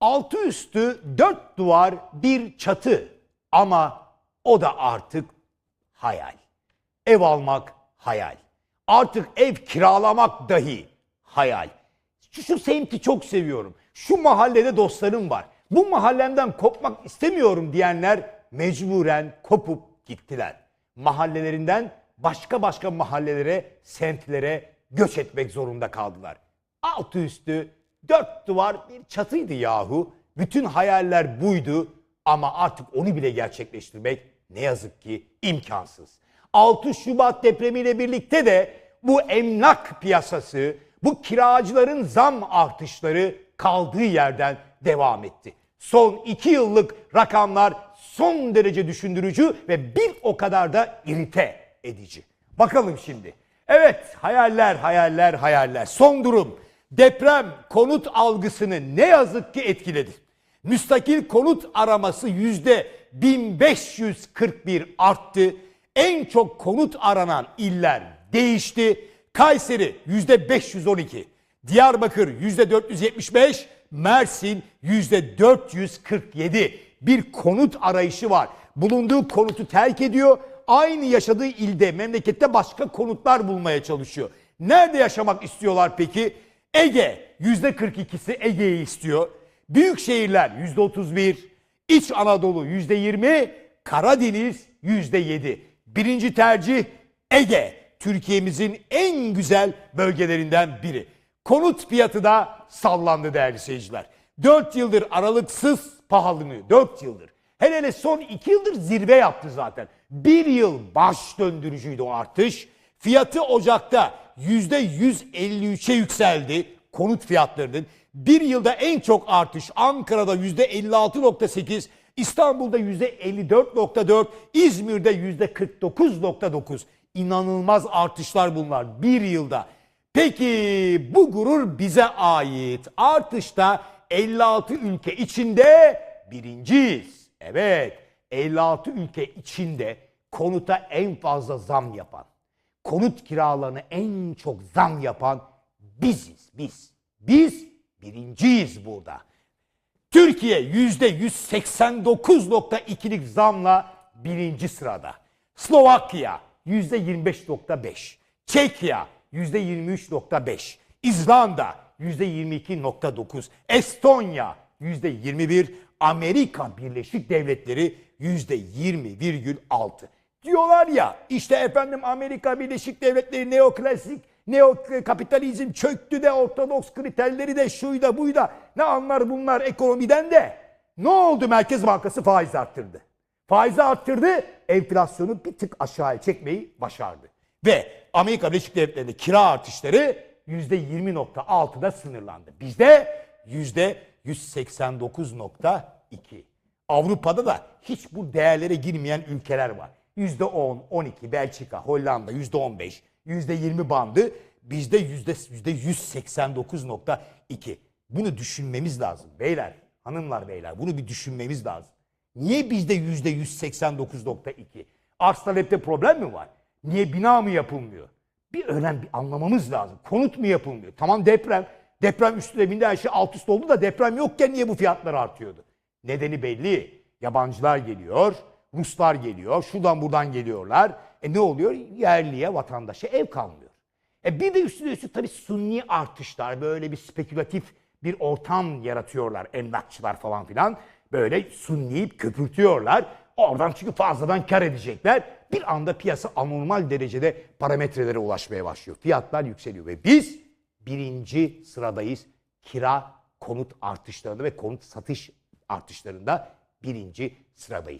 Altı üstü dört duvar bir çatı ama o da artık hayal. Ev almak hayal. Artık ev kiralamak dahi hayal. Şu, şu semti çok seviyorum. Şu mahallede dostlarım var. Bu mahallemden kopmak istemiyorum diyenler mecburen kopup gittiler. Mahallelerinden başka başka mahallelere, semtlere göç etmek zorunda kaldılar. Altı üstü dört duvar bir çatıydı yahu. Bütün hayaller buydu ama artık onu bile gerçekleştirmek ne yazık ki imkansız. 6 Şubat depremiyle birlikte de bu emlak piyasası, bu kiracıların zam artışları kaldığı yerden devam etti. Son 2 yıllık rakamlar son derece düşündürücü ve bir o kadar da irite edici. Bakalım şimdi. Evet hayaller hayaller hayaller. Son durum deprem konut algısını ne yazık ki etkiledi. Müstakil konut araması yüzde 1541 arttı. En çok konut aranan iller değişti. Kayseri yüzde 512, Diyarbakır yüzde 475, Mersin yüzde 447 bir konut arayışı var. Bulunduğu konutu terk ediyor. Aynı yaşadığı ilde, memlekette başka konutlar bulmaya çalışıyor. Nerede yaşamak istiyorlar peki? Ege yüzde 42'si Ege'yi istiyor. Büyük şehirler yüzde 31, İç Anadolu yüzde 20, Karadeniz yüzde 7. Birinci tercih Ege. Türkiye'mizin en güzel bölgelerinden biri. Konut fiyatı da sallandı değerli seyirciler. 4 yıldır aralıksız pahalanıyor. 4 yıldır. Hele hele son 2 yıldır zirve yaptı zaten. 1 yıl baş döndürücüydü o artış. Fiyatı Ocak'ta %153'e yükseldi konut fiyatlarının. Bir yılda en çok artış Ankara'da %56.8, İstanbul'da %54.4, İzmir'de %49.9. İnanılmaz artışlar bunlar bir yılda. Peki bu gurur bize ait. Artışta 56 ülke içinde birinciyiz. Evet 56 ülke içinde konuta en fazla zam yapan, konut kiralarını en çok zam yapan biziz biz. Biz birinciyiz burada. Türkiye yüzde 189.2'lik zamla birinci sırada. Slovakya yüzde 25.5. Çekya yüzde 23.5. İzlanda yüzde 22.9. Estonya yüzde 21. Amerika Birleşik Devletleri yüzde 20,6. Diyorlar ya işte efendim Amerika Birleşik Devletleri neoklasik neokapitalizm çöktü de ortodoks kriterleri de şuyda buyda ne anlar bunlar ekonomiden de ne oldu Merkez Bankası faiz arttırdı. Faizi arttırdı enflasyonu bir tık aşağıya çekmeyi başardı. Ve Amerika Birleşik Devletleri'nde kira artışları %20.6'da sınırlandı. Bizde %189.2. Avrupa'da da hiç bu değerlere girmeyen ülkeler var. %10, 12 Belçika, Hollanda %15, %20 bandı. Bizde %189.2. Bunu düşünmemiz lazım beyler, hanımlar beyler. Bunu bir düşünmemiz lazım. Niye bizde %189.2? Arz talepte problem mi var? Niye bina mı yapılmıyor? Bir öğren, bir anlamamız lazım. Konut mu yapılmıyor? Tamam deprem. Deprem üstüne bindi her şey alt üst oldu da deprem yokken niye bu fiyatlar artıyordu? Nedeni belli. Yabancılar geliyor, Ruslar geliyor, şuradan buradan geliyorlar. E ne oluyor? Yerliye, vatandaşa ev kalmıyor. E bir de üstüne üstlük tabii sunni artışlar, böyle bir spekülatif bir ortam yaratıyorlar emlakçılar falan filan. Böyle sunniyip köpürtüyorlar. Oradan çünkü fazladan kar edecekler. Bir anda piyasa anormal derecede parametrelere ulaşmaya başlıyor. Fiyatlar yükseliyor ve biz birinci sıradayız. Kira konut artışlarında ve konut satış artışlarında birinci sıradayız.